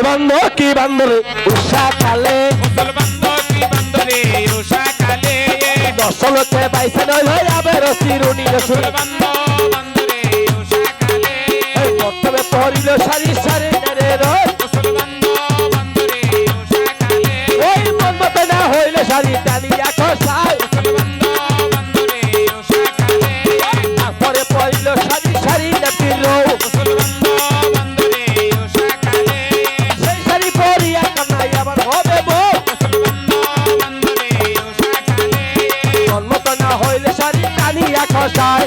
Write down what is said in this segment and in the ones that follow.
মুসলমান কি বান্দরে উষা কালে। মুসলমান কি বান্দরে উষা কালে দশ লোকে বাইশে নয় ভাই আবে রসি রুনি মুসলমান தாய்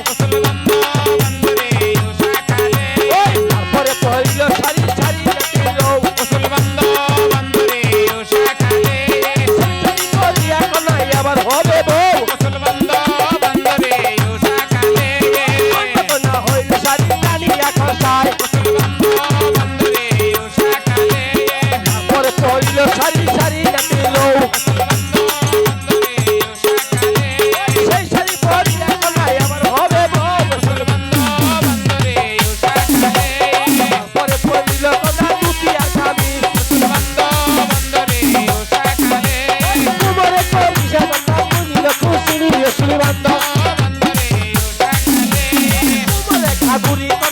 বুড়ি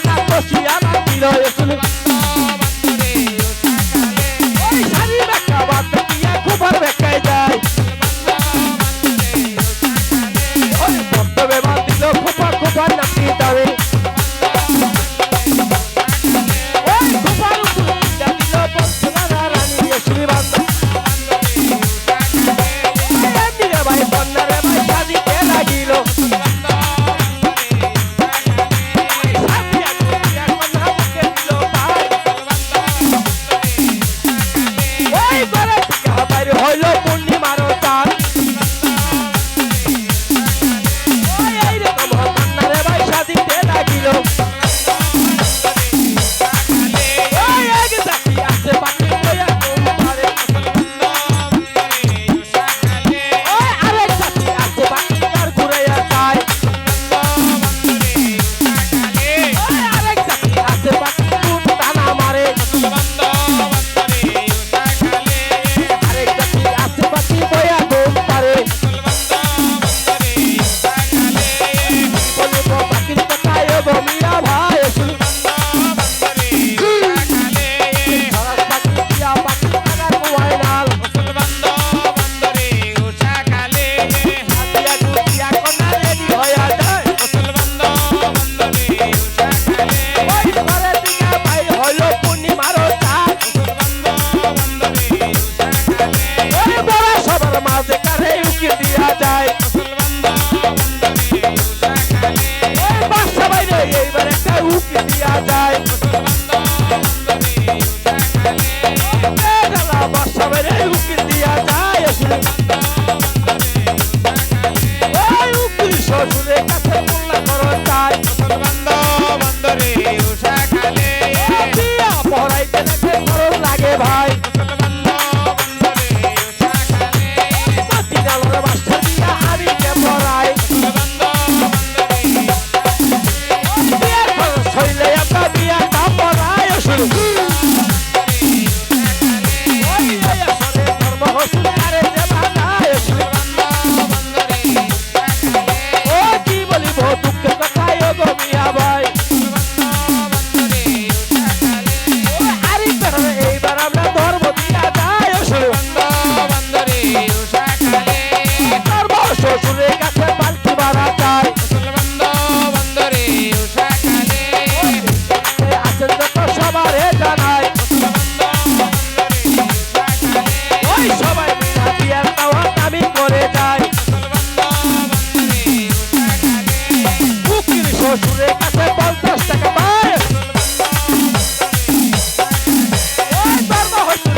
শ্বশুরের কাছে পঞ্চাশ টাকা পায়।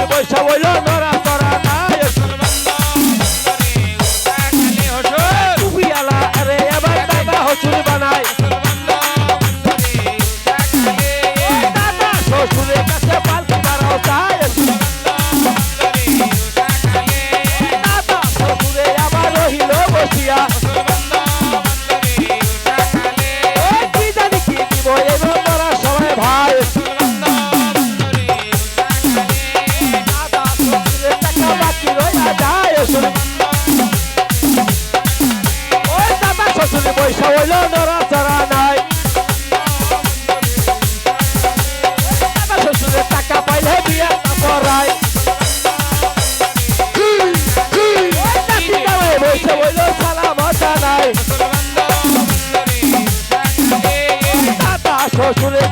পয়সা বলল শ্বশুরে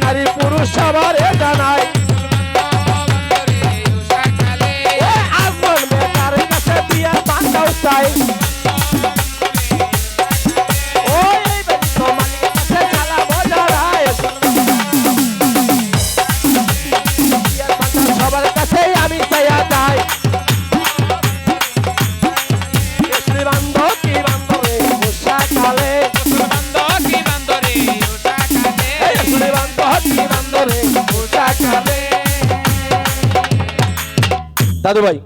নারী পুরুষ সবার দাদু ভাই